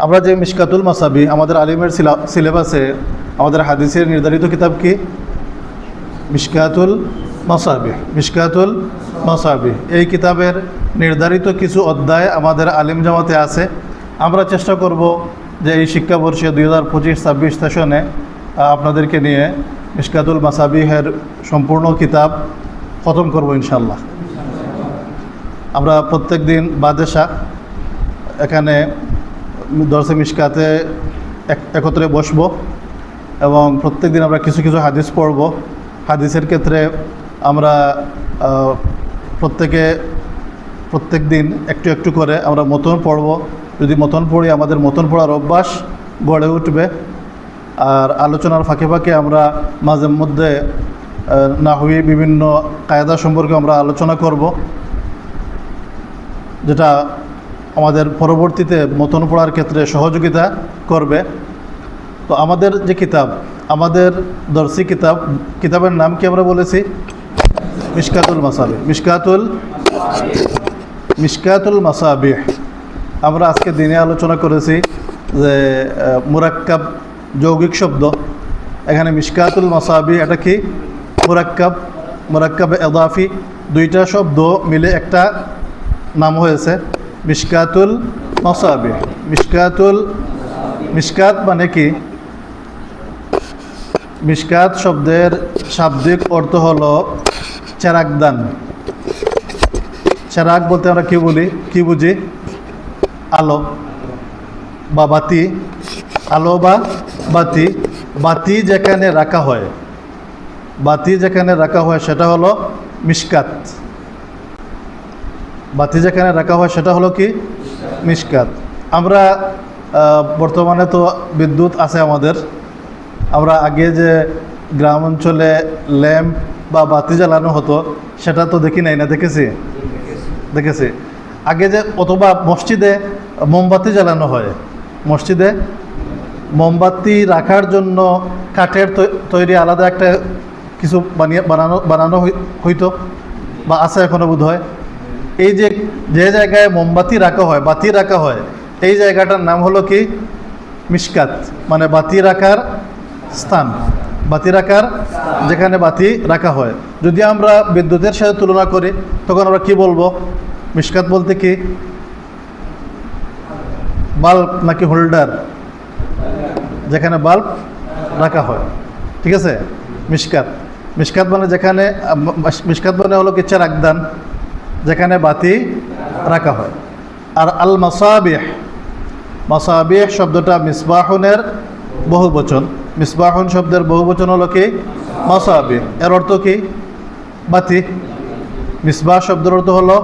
আমরা যে মিশকাতুল মাসাবি, আমাদের আলিমের সিলা- সিলেবাসে আমাদের হাদিসের নির্ধারিত কিতাব কি? মিশকাতুল মাসাবি মিশকাতুল মাসাবি। এই কিতাবের নির্ধারিত কিছু অধ্যায় আমাদের আলিম জামাতে আছে। আমরা চেষ্টা করব যে এই শিক্ষাবর্ষে দুই হাজার পঁচিশ, ছাব্বিশ সেশনে আপনাদেরকে নিয়ে মিশকাতুল মাসাবিহের সম্পূর্ণ কিতাব খতম করব ইনশাল্লাহ আমরা প্রত্যেক দিন বাদেশা, এখানে দর্শে মিশকাতে এক- একত্রে বসবো এবং প্রত্যেক দিন আমরা কিছু কিছু হাদিস পড়ব। হাদিসের ক্ষেত্রে আমরা প্রত্যেকে প্রত্যেক দিন একটু একটু করে আমরা মতন পড়ব। যদি মতন পড়ি, আমাদের মতন পড়ার অভ্যাস গড়ে উঠবে। আর আলোচনার ফাঁকে ফাঁকে আমরা মাঝে মধ্যে না হয়ে বিভিন্ন কায়দা সম্পর্কে আমরা আলোচনা করব। যেটা আমাদের পরবর্তীতে মতন পড়ার ক্ষেত্রে সহযোগিতা করবে। তো আমাদের যে কিতাব, আমাদের দর্শী কিতাব, কিতাবের নাম কি আমরা বলেছি? মিশকাতুল মাসাবি। মিশকাতুল মিশকাতুল মাসাবি। আমরা আজকে দিনে আলোচনা করেছি যে মুরাক্কাব যৌগিক শব্দ। এখানে মিশকাতুল মাসাবি এটা কি? মুরাক্কাব মুরাক্কাব এদাফি, দুইটা শব্দ মিলে একটা নাম হয়েছে। মিশকাতুল মাসাবি মিসকাতুল মিশকাত মানে কি? মিশকাত শব্দের শাব্দিক অর্থ হলো চেরাকদান। চেরাক বলতে আমরা কি বলি? কি বুঝি? আলো বা বাতি। আলো বা বাতি। বাতি যেখানে রাখা হয়। বাতি যেখানে রাখা হয় সেটা হলো মিশকাত বাতি যেখানে রাখা হয় সেটা হলো কি? মিশকাত। আমরা বর্তমানে তো বিদ্যুৎ আছে আমাদের। আমরা আগে যে গ্রাম অঞ্চলে ল্যাম্প বা বাতি জ্বালানো হতো, সেটা তো দেখি নাই না, দেখেছি? দেখেছি। আগে যে অথবা মসজিদে মোমবাতি জ্বালানো হয়। মসজিদে মোমবাতি রাখার জন্য কাঠের তৈরি আলাদা একটা কিছু বানিয়ে, বানানো বানানো হইতো বা আছে এখনও বোধ হয় এই যে যে জায়গায় মোমবাতি রাখা হয় বাতি রাখা হয় এই জায়গাটার নাম হলো কি? মিশকাত মানে বাতি রাখার স্থান। বাতি রাখার যেখানে বাতি রাখা হয়। যদি আমরা বিদ্যুতের সাথে তুলনা করি তখন আমরা কি বলব? মিশকাত বলতে কি? বাল্ব নাকি হোল্ডার? যেখানে বাল্ব রাখা হয়। ঠিক আছে? মিশকাত। মিশকাত মানে যেখানে আহ, ম- মিশকাত মানে হলো কি? চেরাকদান। যেখানে বাতি রাখা হয়। আর আল মাসাবিহ মাসাবিহ শব্দটা মিসবাহনের বহু বচন মিসবাহন শব্দের বহু বচন হলো কি? মাসাবিহ। এর অর্থ কি? বাতি। মিসবাহ শব্দের অর্থ হলো,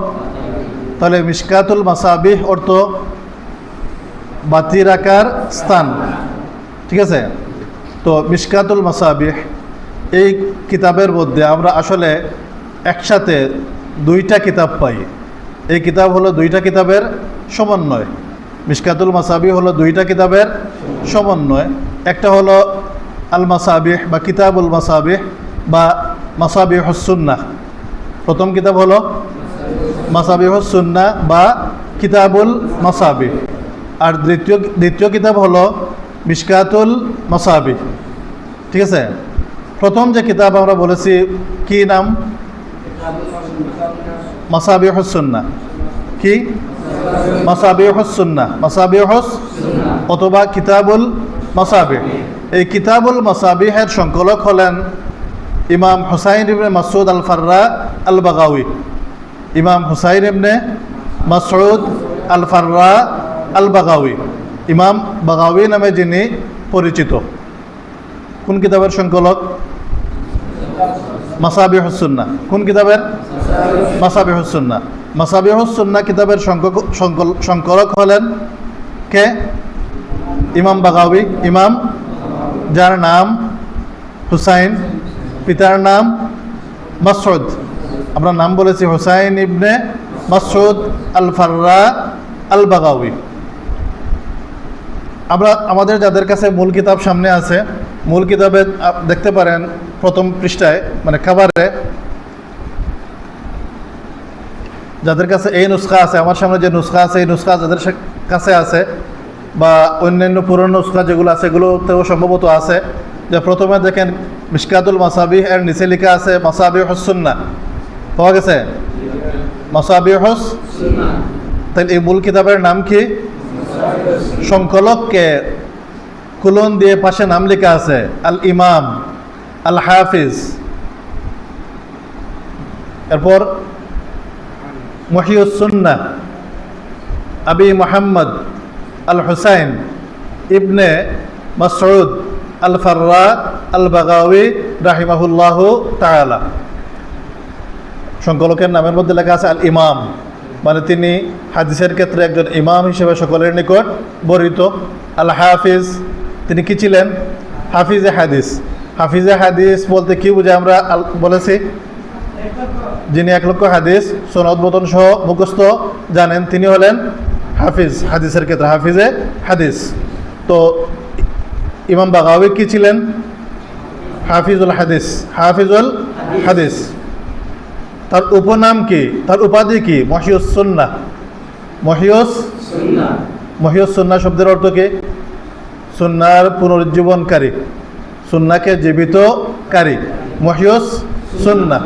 তাহলে মিসকাতুল মাসাবিহ অর্থ বাতি রাখার স্থান। ঠিক আছে? তো মিসকাতুল মাসাবিহ, এই কিতাবের মধ্যে আমরা আসলে একসাথে দুইটা কিতাব পাই। এই কিতাব হলো দুইটা কিতাবের সমন্বয়। মিসকাতুল মাসাবি হলো দুইটা কিতাবের সমন্বয়। একটা হলো আল মাসাবিহ বা কিতাবুল মাসাবিহ বা মাসাবি সুন্নাহ। প্রথম কিতাব হলো মাসাবিহ সুন্না বা কিতাবুল মাসাবি। আর দ্বিতীয় দ্বিতীয় কিতাব হলো মিশকাতুল মাসাবি। ঠিক আছে? প্রথম যে কিতাব আমরা বলেছি, কি নাম? মাসাবিহ সুন্না কি? মাসাবিহ সুন্না মাসাবিহ অথবা কিতাবুল মাসাবিহ এই কিতাবুল মাসাবিহের সংকলক হলেন ইমাম হুসাইন ইবনে মাসুদ আল ফাররা আল বাগাউই ইমাম হুসাইন ইবনে মাসউদ আল ফাররা আল বাগাউই ইমাম বাগাউই নামে যিনি পরিচিত। কোন কিতাবের সংকলক? মাসাবি হসুন্না কোন কিতাবের? মাসাবি হসুন্না মাসাবি হসুন্না কিতাবের সংকলক- হলেন কে? ইমাম বাগাউই ইমাম, যার নাম হুসাইন। পিতার নাম মাসুদ আমরা নাম বলেছি হুসাইন ইবনে মাসুদ আল ফাররা আল বাগাউই আমরা আমাদের যাদের কাছে মূল কিতাব সামনে আছে মূল কিতাবে দেখতে পারেন প্রথম পৃষ্ঠায় মানে খাবারে, যাদের কাছে এই নুসখা আছে, আমার সামনে যে নুসখা আছে, এই নুসখা যাদের কাছে আছে, বা অন্যান্য পুরনো নুসখা যেগুলো আছে, এগুলোতেও সম্ভবত আছে, যে প্রথমে দেখেন মিসকাতুল মাসাবি এর নিচে লেখা আছে মাসাবি হসুন্না পাওয়া গেছে? মাসাবি হস তাহলে এই মূল কিতাবের নাম কি? সংকলককে। কুলন দিয়ে পাশে নাম লেখা আছে, আল ইমাম, আল হাফিজ। এরপর মহিউসুন্না আবি মোহাম্মদ, আল হুসাইন, ইবনে মাসউদ, আল ফাররা আল বাগাওয়ি রাহিমাহুল্লাহ তাআলা। সংকলকের নামের মধ্যে লেখা আছে আল ইমাম মানে তিনি হাদিসের ক্ষেত্রে একজন ইমাম হিসেবে সকলের নিকট বরিত আল হাফিজ তিনি কি ছিলেন? হাফিজে হাদিস। হাফিজে হাদিস বলতে কি বুঝে আমরা বলেছি? যিনি এক লক্ষ হাদিস, সনদ বোতন সহ মুখস্থ জানেন, তিনি হলেন হাফিজ, হাদিসের ক্ষেত্রে হাফিজে হাদিস। তো ইমাম বাগাওয়ি কি ছিলেন? হাফিজুল হাদিস। হাফিজুল হাদিস। তার উপনাম কি? তার উপাধি কি? মহিউস সুন্না মহিউস মহিউস সুন্না শব্দের অর্থ কি? সুন্নার পুনরুজ্জীবনকারী সুন্নাকে জীবিতকারী মহিউস সুন্না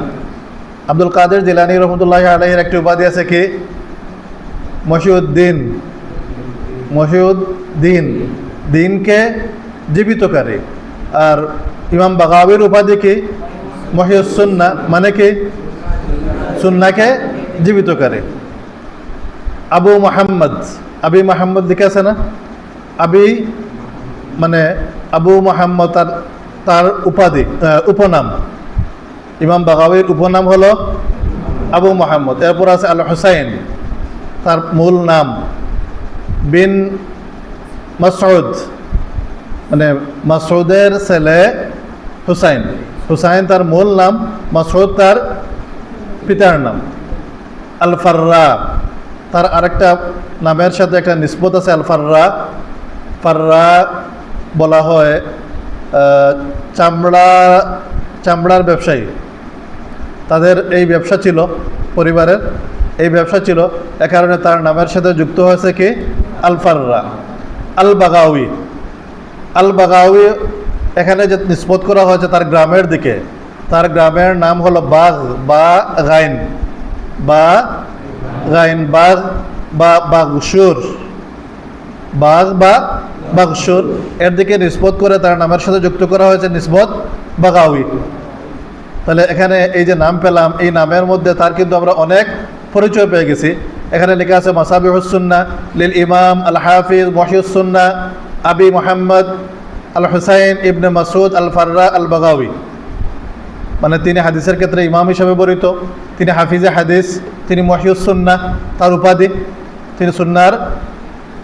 আব্দুল কাদের জিলানি রহমতুল্লাহ আলহের একটি উপাধি আছে কি? মহিউদ্দিন। মহিউদ্দিন, দিনকে জীবিতকারী আর ইমাম বাগাবির উপাধি কি? মহিউসুন্না মানে কি? সুন্নাকে জীবিতকারী আবু মোহাম্মদ। আবি মোহাম্মদ লিখে আছে না? আবি মানে আবু মোহাম্মদ তার তার উপাধি উপনাম। ইমাম বাগাবির উপনাম হলো আবু মোহাম্মদ। এরপর আছে আল হুসাইন তার মূল নাম। বিন মাসউদ মানে মাসউদের ছেলে হুসাইন। হুসাইন তার মূল নাম, মাসউদ তার পিতার নাম। আল ফাররা তার আরেকটা নামের সাথে একটা নিসবত আছে আল ফাররা বলা হয় চামড়া, চামড়ার ব্যবসায়ী। তাদের এই ব্যবসা ছিল পরিবারের। এই ব্যবসা ছিল, এ কারণে তার নামের সাথে যুক্ত হয়েছে কি? আলফাররা আল বাগাউই আল বাগাউই এখানে যে নিষ্পত করা হয়েছে তার গ্রামের দিকে। তার গ্রামের নাম হলো বাঘ, বা গাইন বা গাইন, বাঘ, বা বাগসুর বাঘ, বা বাগসুর। এর দিকে নিষ্পত করে তার নামের সাথে যুক্ত করা হয়েছে নিসবত বাগাউই। তাহলে এখানে এই যে নাম পেলাম, এই নামের মধ্যে তার কিন্তু আমরা অনেক পরিচয় পেয়ে গেছি। এখানে লেখা আছে মাসাবিহুসুন্না লিল ইমাম আল হাফিজ মহিউসুন্না আবি মোহাম্মদ আল হুসাইন ইবনে মাসুদ আল ফাররা আল বাগাউই মানে তিনি হাদিসের ক্ষেত্রে ইমাম হিসেবে বরিত তিনি হাফিজে হাদিস, তিনি মহিউসুন্না তার উপাধি, তিনি সুন্নার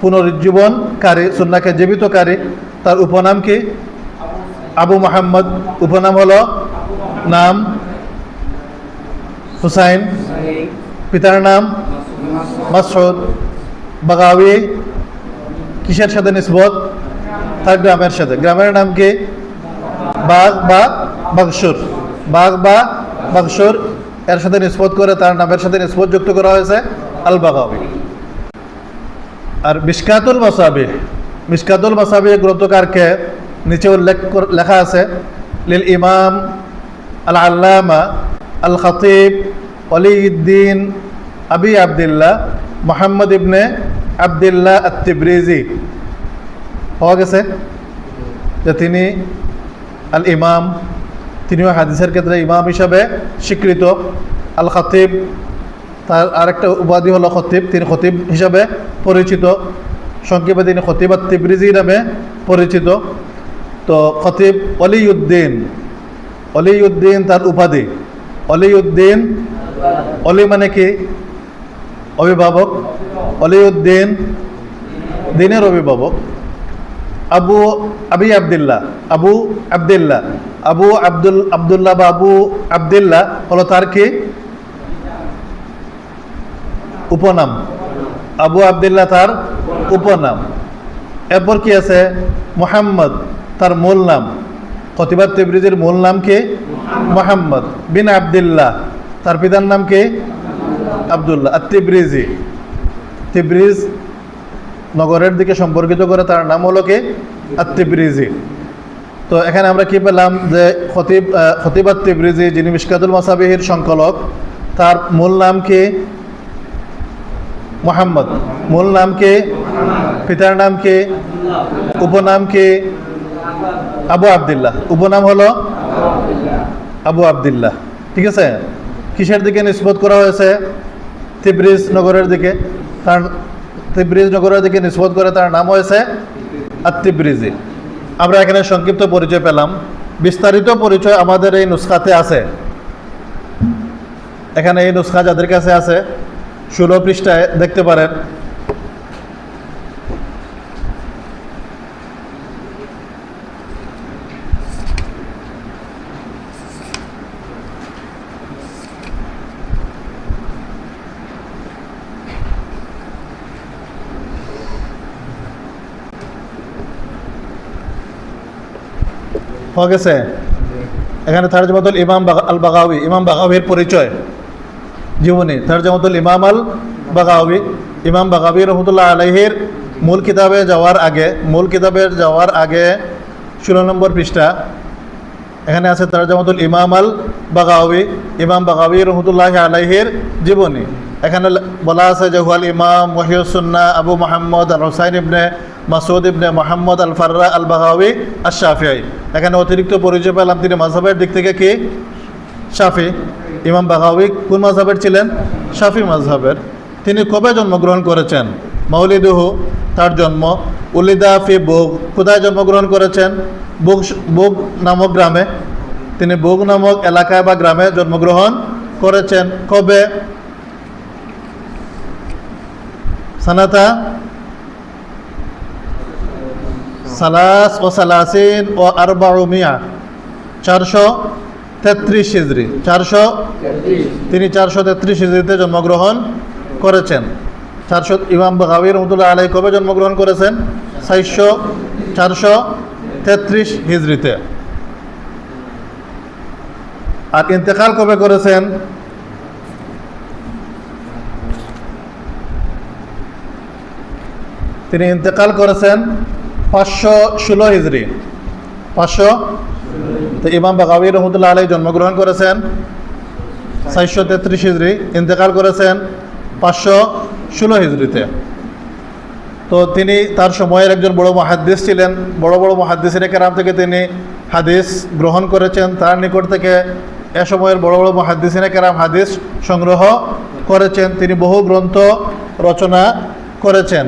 পুনরুজ্জীবনকারী সুন্নাকে জীবিতকারী তার উপনাম কি? আবু মোহাম্মদ। উপনাম হলো নাম হুসাইন। পিতার নাম মাসুদ বাগাবি কিসের সাথে নিসবত? তার গ্রামের সাথে। গ্রামের নাম কি? বাঘ বা বাগসুর বাঘ বা বাগসুর এর সাথে নিসবত করে তার নামের সাথে নিসবত যুক্ত করা হয়েছে আল বাগাবি আর মিসকাতুল মাসাবি মিসকাতুল মাসাবি গ্রন্থকারকে নিচে উল্লেখ লেখা আছে, লিল ইমাম আল আল্লামা আল খতিব অলিউদ্দিন আবি আবদুল্লাহ মোহাম্মদ ইবনে আবদুল্লাহ আত্তিব্রিজি। পাওয়া গেছে? যে তিনি আল ইমাম তিনিও হাদিসের ক্ষেত্রে ইমাম হিসাবে স্বীকৃত আল খতিব তার আরেকটা উপাধি হলো খতিব, তিনি খতিব হিসাবে পরিচিত। সংক্ষেপে তিনি খতিব আর তিব্রিজি নামে পরিচিত। তো খতিব অলিউদ্দিন অলিউদ্দিন তার উপাধি। অলিউদ্দিন, অলি মানে কি? অভিভাবক। অলিউদ্দিন, দিনের অভিভাবক। আবু, আবি আবদুল্লাহ, আবু আবদুল্লাহ। আবু আব্দুল, আবদুল্লাহ বা আবু আবদুল্লাহ হলো তার কি? উপনাম। আবু আবদুল্লাহ তার উপনাম। এরপর কি আছে? মোহাম্মদ তার মূল নাম কতিবাদ তিবরিজের মূল নাম কি? মোহাম্মদ বিন আবদুল্লাহ। তার পিতার নাম কি? আবদুল্লাহ। আর তিব্রিজি তিব্রিজ নগরের দিকে সম্পর্কিত করে তার নাম হলো কি? আত্মিব্রিজি তো এখানে আমরা কি পেলাম? যে খতিব আহ, খতিব আত্মিব্রিজি যিনি মিশকাতুল মাসাবিহির সংকলক তার মূল নাম কি? মোহাম্মদ। মূল নাম কে? পিতার নাম কে? উপনাম কে? আবু আবদুল্লাহ। উপনাম হলো আবু আবদুল্লাহ। ঠিক আছে? কিসের দিকে নিষ্পত করা হয়েছে? তিব্রিজ নগরের দিকে। তার তিব্রিজ নগরের দিকে নিষ্পত করে তার নাম হয়েছে আত্মিব্রিজি আমরা এখানে সংক্ষিপ্ত পরিচয় পেলাম। বিস্তারিত পরিচয় আমাদের এই নুসখাতে আছে। এখানে এই নুসখা যাদের কাছে আছে ষোলো পৃষ্ঠায় দেখতে পারেন। হয়ে গেছে। এখানে তারজমাতুল ইমাম বাগা- আল বাগাউি ইমাম বাগাউির পরিচয়। জীবনী, তারজমাতুল ইমাম আল বাগাউি ইমাম বাগাবি রহমতুল্লাহ আলহির মূল কিতাবে যাওয়ার আগে, মূল কিতাবের যাওয়ার আগে ষোলো নম্বর পৃষ্ঠা, এখানে আছে তারজমাতুল ইমাম আল বাগাউি ইমাম বাগাবি রহমতুল্লাহ আলাইহির জীবনী। এখানে বলা আছে যে হুয়াল ইমাম ওয়াহিউসুন্না আবু মোহাম্মদ, আল হোসাইন ইবনে মাসুদ ইবনে মোহাম্মদ আল ফাররা আল বাগাউি আর শাফিআই এখানে অতিরিক্ত পরিচয় পেলাম তিনি মাঝহের দিক থেকে কি? শাফি ইমাম বাগাউি কোন মাঝহের ছিলেন? শাফি মাঝহের তিনি কবে জন্মগ্রহণ করেছেন? মৌলিদুহু তার জন্ম। উলিদা ফি বুগ। কোথায় জন্মগ্রহণ করেছেন? বুগ বুগ নামক গ্রামে। তিনি বুগ নামক এলাকায় বা গ্রামে জন্মগ্রহণ করেছেন। কবে? সানাতা? সালাস ও সালাসিন ও আরবাউমিয়া। চারশো তেত্রিশ হিজড়ি চারশো তিনি চারশো তেত্রিশ হিজড়িতে জন্মগ্রহণ করেছেন। চারশো, ইমাম বাগাবি রহমতুল্লাহ আলাই কবে জন্মগ্রহণ করেছেন? চারশো চারশো তেত্রিশ হিজড়িতে আর ইন্তেকাল কবে করেছেন? তিনি ইন্তেকাল করেছেন পাঁচশো ষোলো হিজড়ি পাঁচশো তো ইমাম বাগাবি রহমতুল্লাহ আলাই জন্মগ্রহণ করেছেন চারশো তেত্রিশ হিজড়ি, ইন্তেকাল করেছেন পাঁচশো ষোলো হিজড়িতে। তো তিনি তার সময়ের একজন বড় মহাদ্দিস ছিলেন। বড় বড় মহাদ্দিসের কেরাম থেকে তিনি হাদিস গ্রহণ করেছেন। তার নিকট থেকে এ সময়ের বড় বড় মহাদ্দিসিনে কেরাম হাদিস সংগ্রহ করেছেন। তিনি বহু গ্রন্থ রচনা করেছেন।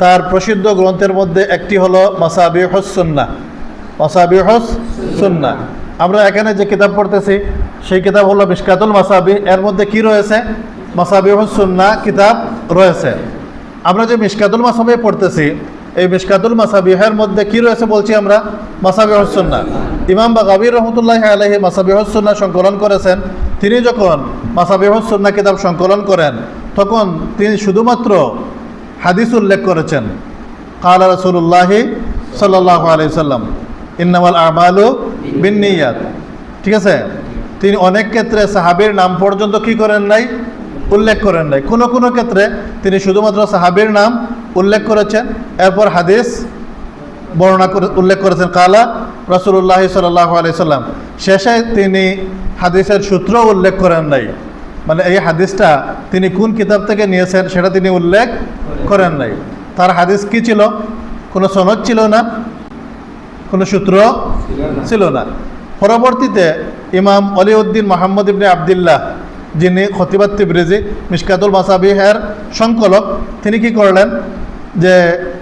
তার প্রসিদ্ধ গ্রন্থের মধ্যে একটি হলো মাসাবি সুন্না মাসাবিহস সুন্না। আমরা এখানে যে কিতাব পড়তেছি, সেই কিতাব হলো মিশকাতুল মাসাবি। এর মধ্যে কি রয়েছে? মাসাবিহস সুন্না কিতাব রয়েছে। আমরা যে মিশকাতুল মাসাবি পড়তেছি, এই মিশকাতুল মাসাবিহের মধ্যে কি রয়েছে বলছি আমরা? মাসাবিহস সুন্না। ইমাম বাগাবির রহমতুল্লাহ আলহি মাসাবিহস সুন্না সংকলন করেছেন। তিনি যখন মাসাবিহস সুন্না কিতাব সংকলন করেন, তখন তিনি শুধুমাত্র হাদিস উল্লেখ করেছেন। কালা রসুল্লাহি সাল্লাহ আলাইসাল্লাম ইন্নামাল আমালু বিনিয়াত ঠিক আছে? তিনি অনেক ক্ষেত্রে সাহাবির নাম পর্যন্ত কি করেন নাই? উল্লেখ করেন নাই। কোনো কোনো ক্ষেত্রে তিনি শুধুমাত্র সাহাবির নাম উল্লেখ করেছেন। এরপর হাদিস বর্ণনা করে উল্লেখ করেছেন। কালা রসুল্লাহ সাল্লাহ আলাইসাল্লাম শেষে তিনি হাদিসের সূত্র উল্লেখ করেন নাই। মানে এই হাদিসটা তিনি কোন কিতাব থেকে নিয়েছেন সেটা তিনি উল্লেখ করেন নাই। তার হাদিস কি ছিল? কোনো সনদ ছিল না। কোনো সূত্র ছিল না। পরবর্তীতে ইমাম অলিউদ্দিন মোহাম্মদ ইবনে আবদুল্লাহ, যিনি খতিবাত তিবরেজি, মিশকাতুল মাসাবিহের সংকলক, তিনি কি করলেন? যে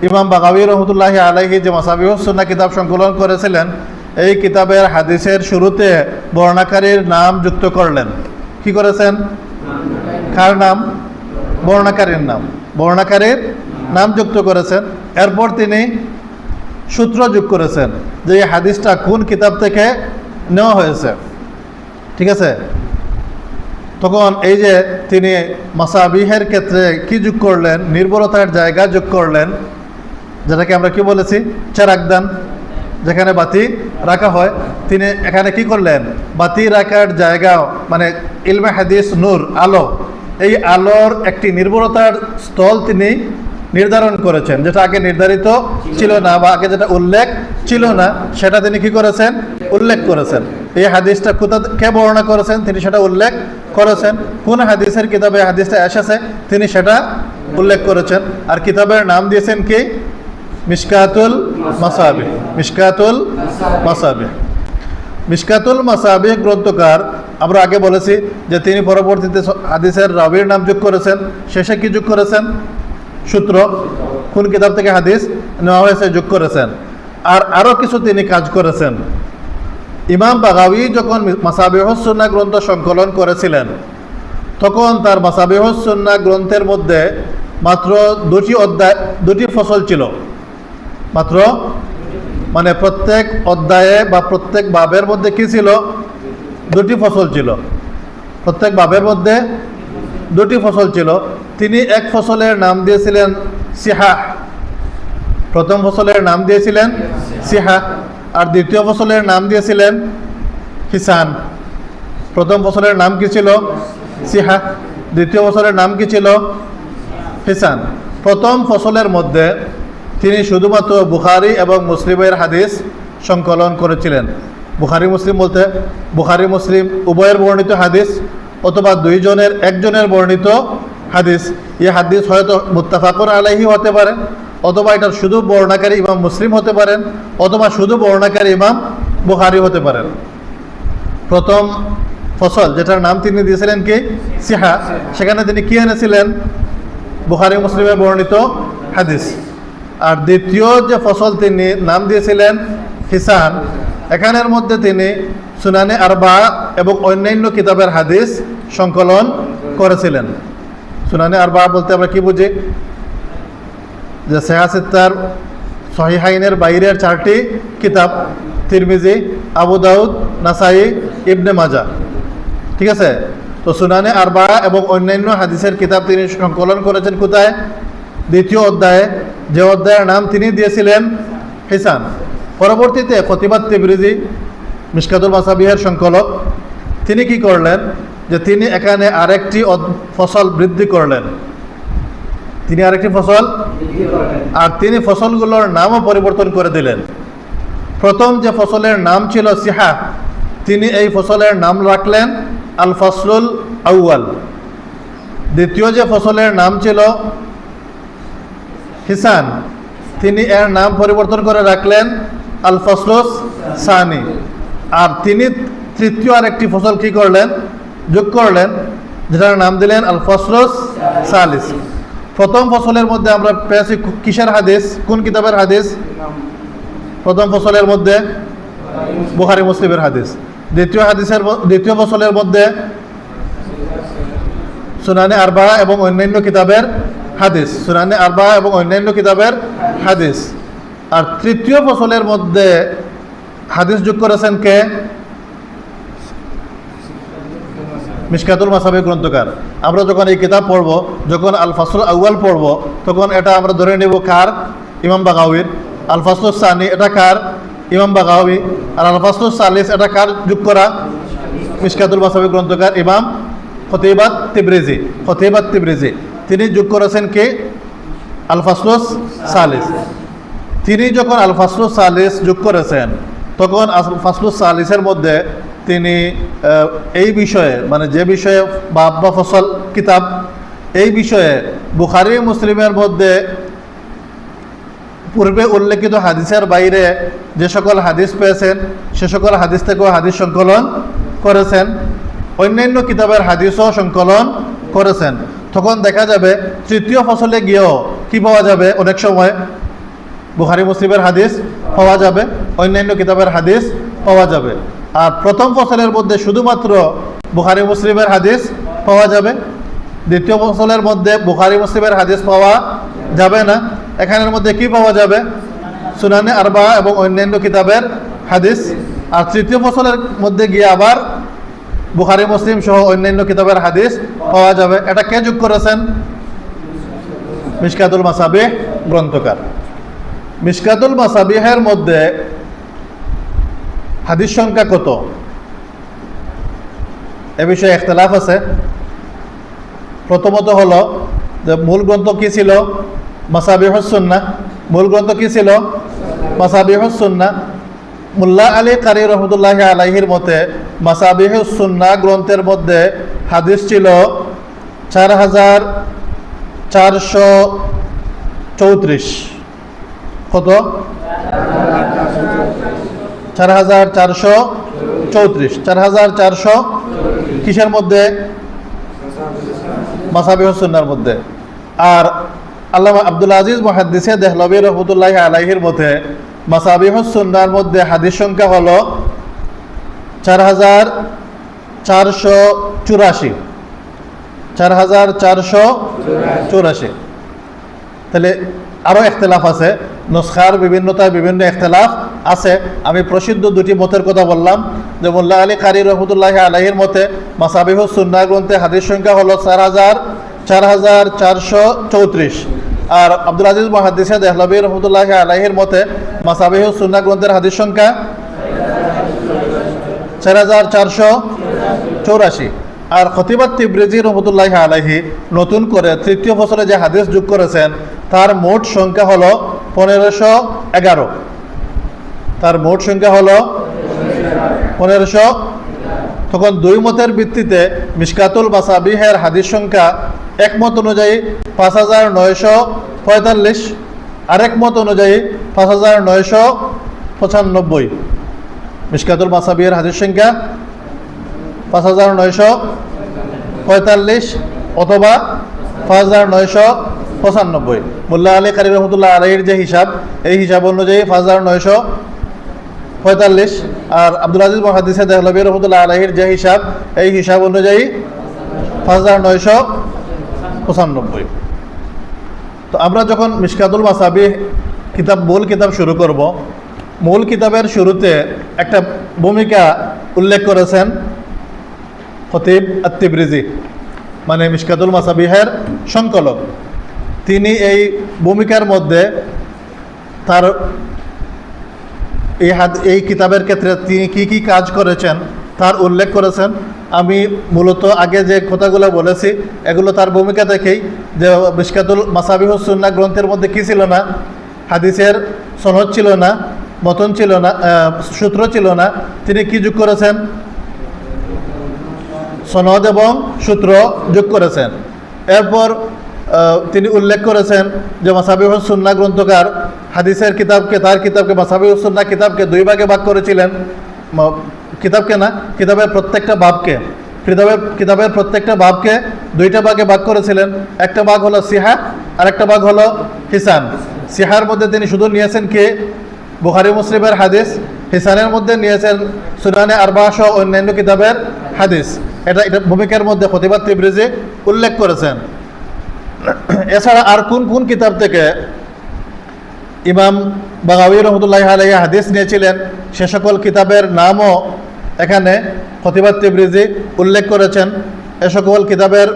ইমাম বাগাবি রহমতুল্লাহ আলাইহি যে মাসাবিহুসন্না কিতাব সংকলন করেছিলেন, এই কিতাবের হাদিসের শুরুতে বর্ণাকারীর নাম যুক্ত করলেন। কি করেছেন? কার নাম? বর্ণাকারীর নাম। বর্ণাকারীর নাম যুক্ত করেছেন। এরপর তিনি সূত্র যোগ করেছেন যে এই হাদিসটা কোন কিতাব থেকে নেওয়া হয়েছে। ঠিক আছে? তখন এই যে তিনি মাসাবিহের ক্ষেত্রে কি যোগ করলেন, নির্ভরতার জায়গা যোগ করলেন, যেটাকে আমরা কি বলেছি? চেরাকদান, যেখানে বাতি রাখা হয়। তিনি এখানে কি করলেন? বাতি রাখার জায়গা মানে ইলমে হাদিস নূর, আলো, এই আলোর একটি নির্ভরতার স্থল তিনি নির্ধারণ করেছেন, যেটা আগে নির্ধারিত ছিল না বা আগে যেটা উল্লেখ ছিল না, সেটা তিনি কি করেছেন? উল্লেখ করেছেন। এই হাদিসটা কোথা কে বর্ণনা করেছেন? তিনি সেটা উল্লেখ করেছেন। কোন হাদিসের কিতাবে হাদিসটা এসেছে, তিনি সেটা উল্লেখ করেছেন। আর কিতাবের নাম দিয়েছেন কি? মিসকাতুল মাসাবি মিসকাতুল মাসাবি মিসকাতুল মাসাবি গ্রন্থকার, আমরা আগে বলেছি যে তিনি পরবর্তীতে হাদিসের রাবির নাম যোগ করেছেন। শেষে কি যোগ করেছেন? সূত্র কোন কিতাব থেকে হাদিস নেওয়া হয়েছে, যোগ করেছেন। আর আরও কিছু তিনি কাজ করেছেন। ইমাম বাগাবি যখন মাসাবিহসন্না গ্রন্থ সংকলন করেছিলেন, তখন তার মাসাবিহসন্না গ্রন্থের মধ্যে মাত্র দুটি অধ্যায়, দুটি ফসল ছিল। মাত্র? মানে প্রত্যেক অধ্যায়ে বা প্রত্যেক বাবের মধ্যে কী ছিল? দুটি ফসল ছিল। প্রত্যেক বাবের মধ্যে দুটি ফসল ছিল। তিনি এক ফসলের নাম দিয়েছিলেন সিহা। প্রথম ফসলের নাম দিয়েছিলেন সিহা আর দ্বিতীয় ফসলের নাম দিয়েছিলেন হিসান। প্রথম ফসলের নাম কি ছিল সিহা? দ্বিতীয় ফসলের নাম কি ছিল হিসান? প্রথম ফসলের মধ্যে তিনি শুধুমাত্র বুখারি এবং মুসলিমের হাদিস সংকলন করেছিলেন। বুখারি মুসলিম বলতে, বুখারি মুসলিম উভয়ের বর্ণিত হাদিস অথবা দুইজনের, একজনের বর্ণিত হাদিস। এই হাদিস হয়তো মুত্তাফাকুর আলাইহি হতে পারে, অথবা এটা শুধু বর্ণাকারী ইমাম মুসলিম হতে পারেন, অথবা শুধু বর্ণাকারী ইমাম বুখারি হতে পারেন। প্রথম ফসল, যেটার নাম তিনি দিয়েছিলেন কি? সিহা। সেখানে তিনি কি এনেছিলেন? বুখারি মুসলিমে বর্ণিত হাদিস। আর দ্বিতীয় যে ফসল তিনি নাম দিয়েছিলেন হিসান, এখানের মধ্যে তিনি সুনানে আরবা এবং অন্যান্য কিতাবের হাদিস সংকলন করেছিলেন। সুনানে আরবা বলতে আমরা কি বুঝি? যে সেহাসিত্তার সহিহাইনের বাইরের চারটি কিতাব, তিরমিজি, আবু দাউদ, নাসাই, ইবনে মাজা। ঠিক আছে? তো সুনানে আরবা এবং অন্যান্য হাদিসের কিতাব তিনি সংকলন করেছেন কোথায়? দ্বিতীয় অধ্যায়ে। যে অধ্যায়ের নাম তিনি দিয়েছিলেন হিসান। পরবর্তীতে প্রতিবাদ তিবরিজি মিসকাতুল মাসাবিহের সংকলক, তিনি কি করলেন? যে তিনি এখানে আরেকটি ফসল বৃদ্ধি করলেন। তিনি আরেকটি ফসল? আর তিনি ফসলগুলোর নামও পরিবর্তন করে দিলেন। প্রথম যে ফসলের নাম ছিল সিহা, তিনি এই ফসলের নাম রাখলেন আল ফসলুল আউয়াল। দ্বিতীয় যে ফসলের নাম ছিল হিসান, তিনি এর নাম পরিবর্তন করে রাখলেন আল ফসলুস সানি। আর তিনি তৃতীয় আরেকটি ফসল কি করলেন? যোগ করলেন, যেটার নাম দিলেন আল ফসলুস সালিস। প্রথম ফসলের মধ্যে আমরা পেয়েছি কিসের হাদিস? কোন কিতাবের হাদিস? প্রথম ফসলের মধ্যে বুখারি মুসলিমের হাদিস। দ্বিতীয় হাদিসের দ্বিতীয় ফসলের মধ্যে সুনানে আরবা এবং অন্যান্য কিতাবের হাদিস। সুনানে আরবা এবং অন্যান্য কিতাবের হাদিস। আর তৃতীয় ফসলের মধ্যে হাদিস যোগ করেছেন কে? মিসকাতুল মাসাবি গ্রন্থকার। আমরা যখন এই কিতাব পড়ব, যখন আল ফাসল আউয়াল পড়ব, তখন এটা আমরা ধরে নেব কার? ইমাম বাগাউির আল ফাসল সানি, এটা কার? ইমাম বাগাউি আর আল ফাসল সালিস, এটা কার যোগ করা? মিসকাতুল মাসাবি গ্রন্থকার ইমাম ফতেবাদ তিব্রেজি। ফতেবাদ তিব্রেজি। তিনি যোগ করেছেন কে? আল ফাসলুস সালিস। তিনি যখন আল ফাসলুস সালিস যোগ করেছেন, তখন আল ফাসলুস সালিসের মধ্যে তিনি এই বিষয়ে মানে যে বিষয়ে বাব বা ফসল কিতাব, এই বিষয়ে বুখারি মুসলিমের মধ্যে পূর্বে উল্লেখিত হাদিসের বাইরে যে সকল হাদিস পেয়েছেন, সে সকল হাদিস থেকেও হাদিস সংকলন করেছেন। অন্যান্য কিতাবের হাদিসও সংকলন করেছেন। তখন দেখা যাবে, তৃতীয় ফসলে গিয়েও কি পাওয়া যাবে? অনেক সময় বুখারি মুসলিমের হাদিস পাওয়া যাবে, অন্যান্য কিতাবের হাদিস পাওয়া যাবে। আর প্রথম ফসলের মধ্যে শুধুমাত্র বুখারি মুসলিমের হাদিস পাওয়া যাবে। দ্বিতীয় ফসলের মধ্যে বুখারি মুসলিমের হাদিস পাওয়া যাবে না। এখানের মধ্যে কি পাওয়া যাবে? সুনানে আরবা এবং অন্যান্য কিতাবের হাদিস। আর তৃতীয় ফসলের মধ্যে গিয়ে আবার বুখারি, মুসলিম সহ অন্যান্য কিতাবের হাদিস পাওয়া যাবে। এটা কে যোগ করেছেন? মিসকাতুল মাসাবিহ গ্রন্থকার। মিসকাতুল মাসাবিহের মধ্যে হাদিস সংখ্যা কত? এ বিষয়ে একতলাফ আছে। প্রথমত হলো যে মূল গ্রন্থ কি ছিল? মাসাবিহসুন্না মূল গ্রন্থ কি ছিল? মাসাবিহসুন্না মুল্লা আলী কারি রহমতুল্লাহ আলাইহির মতে মাসাবিহসুন্না গ্রন্থের মধ্যে হাদিস ছিল চার হাজার চারশো চৌত্রিশ। কত? চার হাজার চারশো চৌত্রিশ। চার হাজার চারশো কিসের মধ্যে? মাসাবিহসুন্নার মধ্যে। আর আল্লাহ আব্দুল আজিজ মহাদ্দিসে দেহলবী রহমতুল্লাহ আলাহির মধ্যে মতে মাসাবিহসুন্নার মধ্যে হাদিস সংখ্যা হলো চার হাজার চারশো চুরাশি। চার হাজার চারশো চুরাশি। তাহলে আরও এখতলাফ আছে। নস্খার বিভিন্নতায় বিভিন্ন এখতলাফ। আছে। আমি প্রসিদ্ধ দুটি মতের কথা বললাম। যে মোল্লা আলী কারি রহমতুল্লাহ আলাহির মতে, মাসাবিহু সুন্না গ্রন্থে হাদিস সংখ্যা হলো চার হাজার চার হাজার চারশো চৌত্রিশ। আর আব্দুল আজিজ মহাদিসা দেহলবী রহমতুল্লাহ আলাহির মতে, মাসাবিহু সুন্না গ্রন্থের হাদিস সংখ্যা চার হাজার চারশো চৌরাশি। আর খতিবাত তিব্রিজি রহমতুল্লাহ আলাহি নতুন করে তৃতীয় বছরে যে হাদিস যোগ করেছেন, তার মোট সংখ্যা হলো পনেরোশো এগারো। তার মোট সংখ্যা হলো পনেরোশো। তখন দুই মতের ভিত্তিতে মিসকাতুল বাসাবিহের হাদিস সংখ্যা একমত অনুযায়ী পাঁচ হাজার নয়শো পঁয়তাল্লিশ, আরেক মত অনুযায়ী পাঁচ হাজার নয়শো পঁচানব্বই। মিসকাতুল মাসাবিহের হাদিস সংখ্যা পাঁচ হাজার নয়শো পঁয়তাল্লিশ অথবা পাঁচ হাজার নয়শো পঁচানব্বই। মোল্লা আলী কারি রহমতুল্লাহ আলাইয়ের যে হিসাব, এই হিসাব অনুযায়ী পাঁচ হাজার নয়শো পঁয়তাল্লিশ। আর আব্দুল আজিজ মহাদিসে দেহলবী রহমতুল্লাহ আলাহির যে হিসাব, এই হিসাব অনুযায়ী পাঁচ হাজার নয়শো পঁচানব্বই। তো আমরা যখন মিসকাতুল মাসাবি কিতাব, মূল কিতাব শুরু করব, মূল কিতাবের শুরুতে একটা ভূমিকা উল্লেখ করেছেন খতিব আত্তিব্রিজি মানে মিসকাতুল মাসাবিহের সংকলক। তিনি এই ভূমিকার মধ্যে তার এই হাদ, এই কিতাবের ক্ষেত্রে তিনি কী কী কাজ করেছেন, তার উল্লেখ করেছেন। আমি মূলত আগে যে কথাগুলো বলেছি, এগুলো তার ভূমিকা দেখেই যে মিসকাতুল মাসাবিহুসুন্না গ্রন্থের মধ্যে কী ছিল না, হাদিসের সনদ ছিল না, মতন ছিল না সূত্র ছিল না, তিনি কি যোগ করেছেন? সনদ এবং সূত্র যোগ করেছেন। এরপর তিনি উল্লেখ করেছেন যে মাসাবিহ সুন্না গ্রন্থকার হাদিসের কিতাবকে, তার কিতাবকে মাসাবিহ সুন্না কিতাবকে দুই ভাগে ভাগ করেছিলেন। কিতাবকে না, কিতাবের প্রত্যেকটা ভাবকে কিতাবের কিতাবের প্রত্যেকটা ভাবকে দুইটা ভাগে ভাগ করেছিলেন। একটা ভাগ হলো সিহা আর একটা ভাগ হলো হিসান। সিহার মধ্যে তিনি শুধু নিয়েছেন কে? বুখারি মুসলিমের হাদিস। হিসানের মধ্যে নিয়েছেন সুনানে আরবাস অন্যান্য কিতাবের হাদিস। এটা এটা ভূমিকার মধ্যে প্রতিবাদ তিব্রিজি উল্লেখ করেছেন। এছাড়া আর কোন কোন কিতাব থেকে ইমাম বাগাউি রহমতুল্লাহ আলাই হাদিস নিয়েছিলেন, সে সকল কিতাবের নামও এখানে প্রতিবাদ তিব্রিজি উল্লেখ করেছেন। এ সকল কিতাবের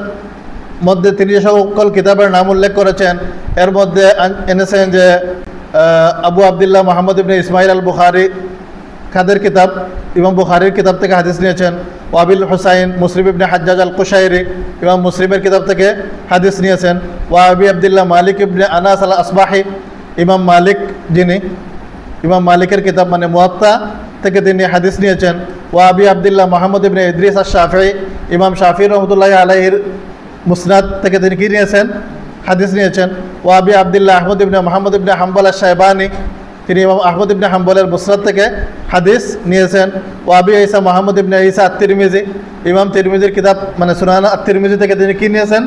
মধ্যে তিনি যে সকল কিতাবের নাম উল্লেখ করেছেন, এর মধ্যে এনেছেন যে আবু আবদুল্লাহ মোহাম্মদ ইবনে ইসমাইল আল বুখারি খাদের কিতাব, ইমাম বুখারির কিতাব থেকে হাদিস নিয়েছেন। ওয়াবিল হুসাইন, মুসলিম ইবনে হাজ্জাজ আল কুশাইরি ইমাম মুসলিমের কিতাব থেকে হাদিস নিয়েছেন। ওয়াবি আবদুল্লাহ মালিক ইবনে আনাস আল আসবাহি ইমাম মালিক যিনি, ইমাম মালিকের কিতাব মানে মুয়াত্তা থেকে তিনি হাদিস নিয়েছেন। ওয়াবি আবদুল্লাহ মোহাম্মদ ইবনে ইদ্রিস আর শাফি ইমাম শাফি রহমতুল্লাহ আলাইহির মুসনাদ থেকে তিনি কি নিয়েছেন? হাদিস নিয়েছেন। ওয়াবি আবদুল্লাহ আহমদ ইবনে মোহাম্মদ ইবনে হাম্বল আর সাহেবানি তিনি ইমাম আহমদ ইবনে হাম্বলের মুসরাদ থেকে হাদিস নিয়েছেন। ওয়াবি ইসা মোহাম্মদ ইবনে ইসা আত্মিরমিজি ইমাম তিরমিজির কিতাব মানে সুনান আত্মিরমিজি থেকে তিনি কি নিয়েছেন?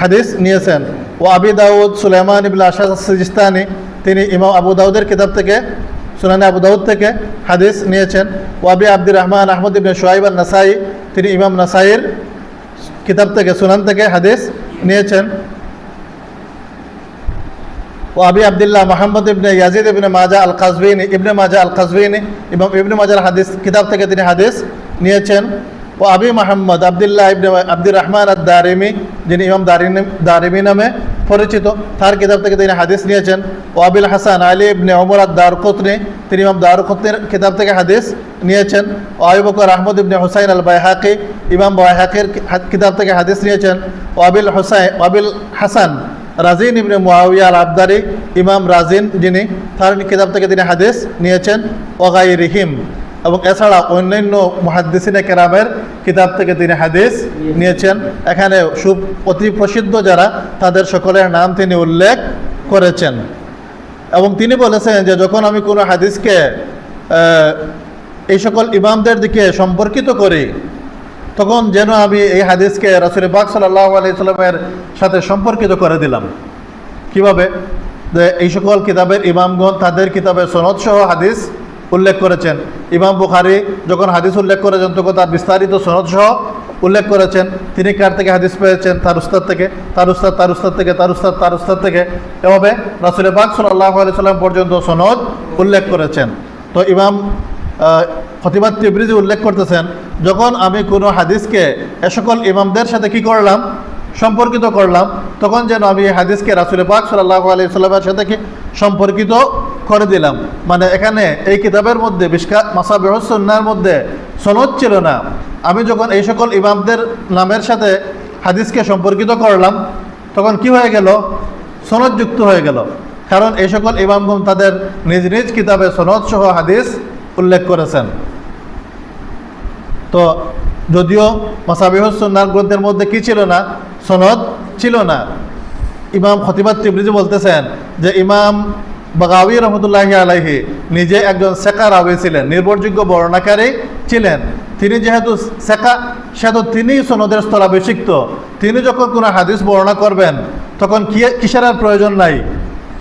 হাদিস নিয়েছেন। ও আবি দাউদ সুলেমান ইবুল আশাদ সিজিস্তানি তিনি ইমাম আবু দাউদের কিতাব থেকে, সুনানে আবু দাউদ থেকে হাদিস নিয়েছেন। ও আবি আব্দুর রহমান আহমদ ইবনে সোয়াইব আল নাসাই তিনি ইমাম নাসাইর কিতাব থেকে, সুনান থেকে হাদিস নিয়েছেন। ও Abi Abdullah Muhammad ibn Yazid ibn Majah al Qazwini ইবনে মাজা আল কাজবিনী এবং ইবনে মাজার হাদিস, কিতাব থেকে তিনি হাদিস নিয়েছেন। ও আবি মোহাম্মদ আবদুল্লাহ ইবনে আব্দুর রহমান আদ দারিমি যিনি ইমাম দারিমি দারিমি নামে পরিচিত, তার কিতাব থেকে তিনি হাদিস নিয়েছেন। ও আবিল হাসান আলী ইবনে ওমর আদ দারকুতনি তিনি ইমাম দারকুতনির কিতাব থেকে হাদিস নিয়েছেন। ও আইবকর আহমদ ইবনে হুসাইন আল বাইহাকি ইমাম বাইহাকির কিতাব থেকে হাদিস নিয়েছেন। ও আবিল হুসাইন আবিল হাসান রাজিন ইবনে মুয়াবিয়া আল আবদারি ইমাম রাজিন যিনি, তার কিতাব থেকে তিনি হাদিস নিয়েছেন ওগাই রিহিম এবং এছাড়া অন্যান্য মুহাদ্দিসিনে কেরামের কিতাব থেকে তিনি হাদিস নিয়েছেন। এখানে সুপ অতি প্রসিদ্ধ যারা, তাদের সকলের নাম তিনি উল্লেখ করেছেন। এবং তিনি বলেছেন যে, যখন আমি কোনো হাদিসকে এই সকল ইমামদের দিকে সম্পর্কিত করি তখন যেন আমি এই হাদিসকে রাসুল পাক সাল্লাহ আলাইসাল্লামের সাথে সম্পর্কিত করে দিলাম। কীভাবে? যে এই সকল কিতাবের ইমামগণ তাদের কিতাবে সনদ সহ হাদিস উল্লেখ করেছেন। ইমাম বুখারি যখন হাদিস উল্লেখ করেছেন, তখন তার বিস্তারিত সনদ সহ উল্লেখ করেছেন। তিনি কার থেকে হাদিস পেয়েছেন? তার উস্তাদ থেকে। তার উস্তাদ তার উস্তাদ থেকে, তার উস্তাদ তার উস্তাদ থেকে। এভাবে রাসুল পাক সাল্লাহ আলাইসাল্লাম পর্যন্ত সনদ উল্লেখ করেছেন। তো ইমাম ফতিবাদ তিবরিজি উল্লেখ করতেছেন, যখন আমি কোনো হাদিসকে এ সকল ইমামদের সাথে কি করলাম, সম্পর্কিত করলাম, তখন যেন আমি হাদিসকে রাসুল পাক সাল্লাহ আলি সাল্লামের সাথে কি সম্পর্কিত করে দিলাম। মানে এখানে এই কিতাবের মধ্যে বিষ্কা মাসা বেহসন্নার মধ্যে সনদ ছিল না। আমি যখন এই সকল ইমামদের নামের সাথে হাদিসকে সম্পর্কিত করলাম, তখন কি হয়ে গেল? সনদ যুক্ত হয়ে গেল। কারণ এই সকল ইমামগণ তাদের নিজ নিজ কিতাবে সনদ সহ হাদিস উল্লেখ করেছেন। তো যদিও মাসাবিহসন্নার গ্রন্থের মধ্যে কি ছিল না, সনদ ছিল না। ইমাম খতিবাদ তিবরিজি বলতেছেন যে ইমাম বাগাউি রহমতুল্লাহি আলাইহি নিজে একজন সেকা রাবি ছিলেন, নির্ভরযোগ্য বর্ণাকারী ছিলেন। তিনি যেহেতু সেকা, সেহেতু তিনি সনদের স্থলাভিষিক্ত। তিনি যখন কোনো হাদিস বর্ণনা করবেন, তখন কি কিসের আর প্রয়োজন নাই?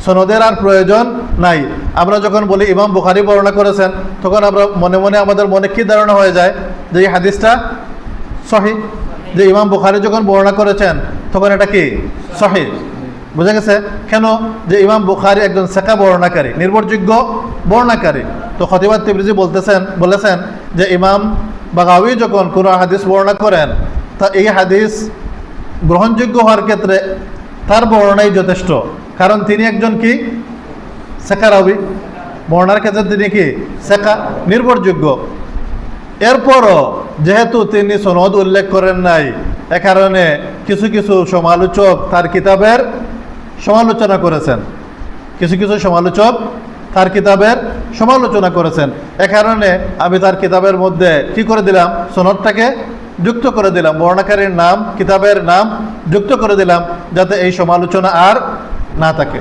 সনদের আর প্রয়োজন নাই। আমরা যখন বলি, ইমাম বুখারি বর্ণনা করেছেন, তখন আমরা মনে মনে আমাদের মনে কি ধারণা হয়ে যায়? যে এই হাদিসটা সহি? যে ইমাম বুখারি যখন বর্ণনা করেছেন, তখন এটা কি? সহি। বুঝা গেছে? কেন? যে ইমাম বুখারি একজন শেখা বর্ণাকারী নির্ভরযোগ্য বর্ণাকারী তো খতিবাদ তিবরিজি বলতেছেন, বলেছেন যে ইমাম বাগাউি যখন কোনো হাদিস বর্ণনা করেন, তা এই হাদিস গ্রহণযোগ্য হওয়ার ক্ষেত্রে তার বর্ণনাই যথেষ্ট। কারণ তিনি একজন কি? শেখা রাবি। বর্ণার ক্ষেত্রে তিনি কি? শেখা নির্ভরযোগ্য। এরপরও যেহেতু তিনি সনদ উল্লেখ করেন নাই, এ কারণে কিছু কিছু সমালোচক তার কিতাবের সমালোচনা করেছেন। কিছু কিছু সমালোচক তার কিতাবের সমালোচনা করেছেন। এ কারণে আমি তার কিতাবের মধ্যে কি করে দিলাম? সনদটাকে যুক্ত করে দিলাম। বর্ণাকারীর নাম, কিতাবের নাম যুক্ত করে দিলাম, যাতে এই সমালোচনা আর না থাকে।